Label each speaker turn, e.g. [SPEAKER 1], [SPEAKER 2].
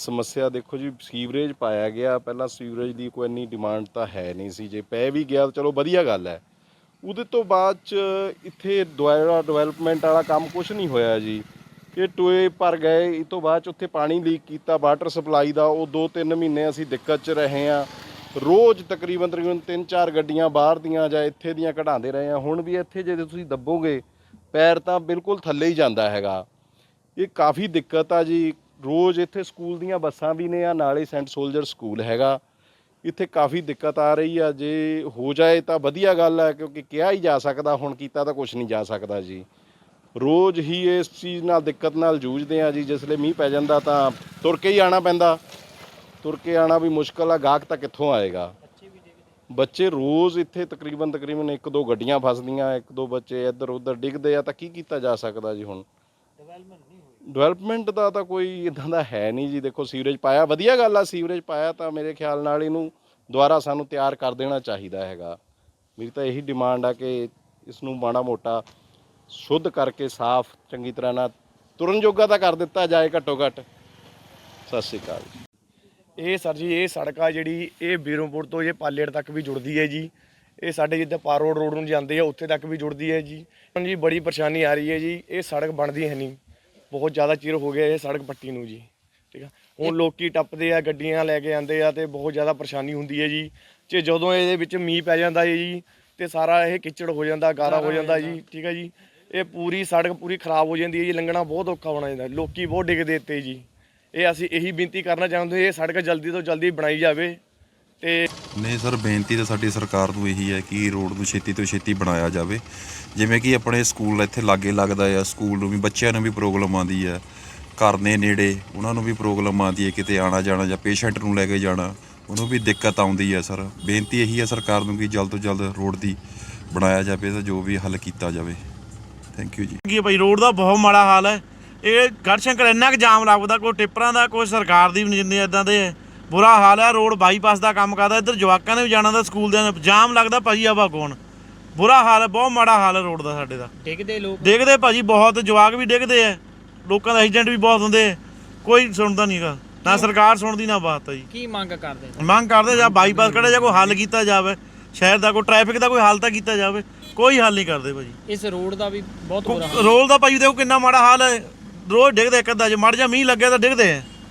[SPEAKER 1] ਸਮੱਸਿਆ ਦੇਖੋ ਜੀ, ਸੀਵਰੇਜ ਪਾਇਆ ਗਿਆ, ਪਹਿਲਾਂ ਸੀਵਰੇਜ ਦੀ ਕੋਈ ਇੰਨੀ ਡਿਮਾਂਡ ਤਾਂ ਹੈ ਨਹੀਂ ਸੀ, ਜੇ ਪੈ ਵੀ ਗਿਆ ਤਾਂ ਚਲੋ ਵਧੀਆ ਗੱਲ ਹੈ। ਉਹਦੇ ਤੋਂ ਬਾਅਦ ਚ ਇੱਥੇ ਦੁਆਰਾ ਡਿਵੈਲਪਮੈਂਟ ਵਾਲਾ ਕੰਮ ਕੁਝ ਨਹੀਂ ਹੋਇਆ ਜੀ। ਕਿ ਟੋਏ ਭਰ ਗਏ, ਇਹ ਤੋਂ ਬਾਅਦ ਚ ਉੱਥੇ ਪਾਣੀ ਲੀਕ ਕੀਤਾ ਵਾਟਰ ਸਪਲਾਈ ਦਾ, ਉਹ 2-3 ਮਹੀਨੇ ਅਸੀਂ ਦਿੱਕਤ ਚ ਰਹੇ ਆ ਰੋਜ਼ ਤਕਰੀਬਨ ਤਕਰੀਬਨ 3-4 ਗੱਡੀਆਂ ਬਾਹਰ ਦੀਆਂ ਜਾਂ ਇੱਥੇ ਦੀਆਂ ਕਢਾਉਂਦੇ ਰਹੇ ਆ ਹੁਣ ਵੀ ਇੱਥੇ ਜੇ ਤੁਸੀਂ ਦੱਬੋਗੇ, ਪੈਰ ਤਾਂ ਬਿਲਕੁਲ ਥੱਲੇ ਹੀ ਜਾਂਦਾ ਹੈਗਾ। ਇਹ ਕਾਫੀ ਦਿੱਕਤ ਆ ਜੀ। ਰੋਜ਼ ਇੱਥੇ ਸਕੂਲ ਦੀਆਂ ਬੱਸਾਂ ਵੀ ਨੇ ਆ, ਨਾਲੇ ਸੈਂਟ ਸੋਲਜਰ ਸਕੂਲ ਹੈਗਾ। ਇੱਥੇ ਕਾਫੀ ਦਿੱਕਤ ਆ ਰਹੀ ਆ, ਜੇ ਹੋ ਜਾਏ ਤਾਂ ਵਧੀਆ ਗੱਲ ਆ, ਕਿਉਂਕਿ ਕਿਹਾ ਹੀ ਜਾ ਸਕਦਾ, ਹੁਣ ਕੀਤਾ ਤਾਂ ਕੁਝ ਨਹੀਂ ਜਾ ਸਕਦਾ ਜੀ। ਰੋਜ਼ ਹੀ ਇਸ ਚੀਜ਼ ਨਾਲ, ਦਿੱਕਤ ਨਾਲ ਜੂਝਦੇ ਆ ਜੀ, ਜਿਸ ਲਈ ਮੀਂਹ ਪੈ ਜਾਂਦਾ ਤਾਂ ਤੁਰ ਕੇ ਹੀ ਆਣਾ ਪੈਂਦਾ। ਤੁਰ ਕੇ ਆਣਾ ਵੀ ਮੁਸ਼ਕਲ ਆ, ਗਾਹਕ ਤਾਂ ਕਿੱਥੋਂ ਆਏਗਾ? ਬੱਚੇ ਰੋਜ਼ ਇੱਥੇ ਤਕਰੀਬਨ ਤਕਰੀਬਨ ਇੱਕ ਦੋ ਗੱਡੀਆਂ ਫਸਦੀਆਂ, ਇੱਕ ਦੋ ਬੱਚੇ ਇੱਧਰ ਉੱਧਰ ਡਿੱਗਦੇ ਆ, ਤਾਂ ਕੀ ਕੀਤਾ ਜਾ ਸਕਦਾ ਜੀ ਹੁਣ? ਡਿਵੈਲਪਮੈਂਟ ਦਾ ਤਾਂ ਕੋਈ ਇਦਾਂ ਦਾ ਹੈ ਨਹੀਂ ਜੀ। ਦੇਖੋ ਸੀਵਰੇਜ ਪਾਇਆ ਵਧੀਆ ਗੱਲ ਆ। ਸੀਵਰੇਜ ਪਾਇਆ ਤਾਂ ਮੇਰੇ ਖਿਆਲ ਨਾਲ ਇਹਨੂੰ ਦੁਬਾਰਾ ਸਾਨੂੰ ਤਿਆਰ ਕਰ ਦੇਣਾ ਚਾਹੀਦਾ ਹੈਗਾ। ਮੇਰੀ ਤਾਂ ਇਹੀ ਡਿਮਾਂਡ ਆ ਕਿ ਇਸ ਨੂੰ ਮਾੜਾ ਮੋਟਾ ਸ਼ੁੱਧ ਕਰਕੇ ਸਾਫ਼ ਚੰਗੀ ਤਰ੍ਹਾਂ ਨਾਲ ਤੁਰਨ ਜੋਗਾ ਤਾਂ ਕਰ ਦਿੱਤਾ ਜਾਏ ਘੱਟੋ ਘੱਟ। ਸਤਿ ਸ਼੍ਰੀ ਅਕਾਲ ਜੀ।
[SPEAKER 2] ਇਹ ਸਰ ਜੀ ਇਹ ਸੜਕ ਆ ਜਿਹੜੀ ਇਹ ਬੀਰੋਂਪੁਰ ਤੋਂ ਇਹ ਪਾਲੇੜ ਤੱਕ ਵੀ ਜੁੜਦੀ ਹੈ ਜੀ। ਇਹ ਸਾਡੇ ਜਿੱਦਾਂ ਪਾਰ ਰੋਡ ਰੋਡ ਨੂੰ ਜਾਂਦੇ ਆ ਉੱਥੇ ਤੱਕ ਵੀ ਜੁੜਦੀ ਹੈ ਜੀ। ਹੁਣ ਜੀ ਬੜੀ ਪਰੇਸ਼ਾਨੀ ਆ ਰਹੀ ਹੈ ਜੀ ਇਹ ਸੜਕ ਬਣਦੀ ਹੈ ਨਹੀਂ। ਬਹੁਤ ਜ਼ਿਆਦਾ ਚਿਰ ਹੋ ਗਿਆ ਇਹ ਸੜਕ ਪੱਟੀ ਨੂੰ ਜੀ ਠੀਕ ਆ? ਹੁਣ ਲੋਕੀ ਟੱਪਦੇ ਆ ਗੱਡੀਆਂ ਲੈ ਕੇ ਆਉਂਦੇ ਆ ਤੇ ਬਹੁਤ ਜ਼ਿਆਦਾ ਪਰੇਸ਼ਾਨੀ ਹੁੰਦੀ ਹੈ ਜੀ। ਤੇ ਜਦੋਂ ਇਹਦੇ ਵਿੱਚ ਮੀਂਹ ਪੈ ਜਾਂਦਾ ਹੈ ਜੀ ਤੇ ਸਾਰਾ ਇਹ ਕਿਚੜ ਹੋ ਜਾਂਦਾ ਗਾਰਾ ਹੋ ਜਾਂਦਾ ਜੀ ਠੀਕ ਹੈ ਜੀ? ਇਹ ਪੂਰੀ ਸੜਕ ਪੂਰੀ ਖਰਾਬ ਹੋ ਜਾਂਦੀ ਹੈ ਜੀ ਲੰਘਣਾ ਬਹੁਤ ਔਖਾ ਬਣਾ ਜਾਂਦਾ। ਲੋਕੀ ਬਹੁਤ ਡਿੱਗਦੇ ਇੱਥੇ ਜੀ। ਇਹ ਅਸੀਂ ਇਹੀ ਬੇਨਤੀ ਕਰਨਾ ਚਾਹੁੰਦੇ ਇਹ ਸੜਕ ਜਲਦੀ ਤੋਂ ਜਲਦੀ ਬਣਾਈ ਜਾਵੇ। ਤੇ
[SPEAKER 3] ਨਹੀਂ ਸਰ ਬੇਨਤੀ ਤਾਂ ਸਾਡੀ ਸਰਕਾਰ ਨੂੰ ਇਹੀ ਹੈ ਕਿ ਰੋਡ ਨੂੰ ਛੇਤੀ ਤੋਂ ਛੇਤੀ ਬਣਾਇਆ ਜਾਵੇ। ਜਿਵੇਂ ਕਿ ਆਪਣੇ ਸਕੂਲ ਇੱਥੇ ਲਾਗੇ ਲੱਗਦਾ ਆ ਸਕੂਲ ਨੂੰ ਵੀ ਬੱਚਿਆਂ ਨੂੰ ਵੀ ਪ੍ਰੋਬਲਮ ਆਉਂਦੀ ਹੈ ਘਰ ਨੇ ਨੇੜੇ ਉਹਨਾਂ ਨੂੰ ਵੀ ਪ੍ਰੋਬਲਮ ਆਉਂਦੀ ਹੈ ਕਿਤੇ ਆਣਾ ਜਾਣਾ ਜਾਂ ਪੇਸ਼ੈਂਟ ਨੂੰ ਲੈ ਕੇ ਜਾਣਾ ਉਹਨੂੰ ਵੀ ਦਿੱਕਤ ਆਉਂਦੀ ਹੈ ਸਰ। ਬੇਨਤੀ ਇਹੀ ਹੈ ਸਰਕਾਰ ਨੂੰ ਕਿ ਜਲਦ ਤੋਂ ਜਲਦ ਰੋਡ ਦੀ ਬਣਾਇਆ ਜਾਵੇ ਤਾਂ ਜੋ ਵੀ ਹੱਲ ਕੀਤਾ ਜਾਵੇ। ਥੈਂਕ ਯੂ ਜੀ।
[SPEAKER 4] ਕੀ ਹੈ ਭਾਈ ਰੋਡ ਦਾ ਬਹੁਤ ਮਾੜਾ ਹਾਲ ਹੈ। ਇਹ ਗੜਸ਼ੰਕਰ ਇੰਨਾ ਕੁ ਜਾਮ ਲੱਗਦਾ ਕੋਈ ਟਿੱਪਰਾਂ ਦਾ ਕੋਈ ਸਰਕਾਰ ਦੀ ਵੀ ਨਹੀਂ ਜਿੰਨੇ ਇਦਾਂ ਦੇ। ਹੈ। ਬੁਰਾ ਹਾਲ ਹੈ ਰੋਡ ਬਾਈਪਾਸ ਦਾ ਕੰਮ ਕਰਦਾ ਇੱਧਰ ਜਵਾਕਾਂ ਨੇ ਵੀ ਜਾਣਾ ਦਾ ਸਕੂਲ ਦੇ ਜਾਮ ਲੱਗਦਾ ਭਾਜੀ ਆਵਾ ਕੌਣ। ਬੁਰਾ ਹਾਲ ਹੈ ਬਹੁਤ ਮਾੜਾ ਹਾਲ ਹੈ ਰੋਡ ਦਾ ਸਾਡੇ ਦਾ।
[SPEAKER 5] ਡਿੱਗਦੇ ਲੋਕ?
[SPEAKER 4] ਡਿੱਗਦੇ ਭਾਜੀ ਬਹੁਤ ਜਵਾਕ ਵੀ ਡਿੱਗਦੇ ਆ। ਲੋਕਾਂ ਦਾ ਐਕਸੀਡੈਂਟ ਵੀ ਬਹੁਤ ਹੁੰਦੇ ਆ। ਕੋਈ ਸੁਣਦਾ ਨਹੀਂਗਾ ਨਾ ਸਰਕਾਰ ਸੁਣਦੀ ਨਾ ਬਾਤ ਹੈ ਜੀ।
[SPEAKER 5] ਕੀ ਮੰਗ ਕਰਦੇ?
[SPEAKER 4] ਮੰਗ ਕਰਦੇ ਜਾਂ ਬਾਈਪਾਸ ਕੱਢਿਆ ਜਾਂ ਕੋਈ ਹੱਲ ਕੀਤਾ ਜਾਵੇ। ਸ਼ਹਿਰ ਦਾ ਕੋਈ ਟ੍ਰੈਫਿਕ ਦਾ ਕੋਈ ਹੱਲ ਤਾਂ ਕੀਤਾ ਜਾਵੇ। ਕੋਈ ਹੱਲ ਨਹੀਂ ਕਰਦੇ ਭਾਜੀ।
[SPEAKER 5] ਇਸ ਰੋਡ ਦਾ ਵੀ ਬਹੁਤ ਬੁਰਾ ਹਾਲ
[SPEAKER 4] ਰੋਲ ਦਾ ਭਾਈ ਦੇਖੋ ਕਿੰਨਾ ਮਾੜਾ ਹਾਲ ਹੈ ਰੋਜ਼ ਡਿੱਗਦੇ ਇੱਕ ਅੱਧਾ ਜੇ ਮੜ ਜਾ ਮੀਂਹ ਲੱਗਿਆ ਤਾਂ ਡਿੱਗਦੇ ਆ।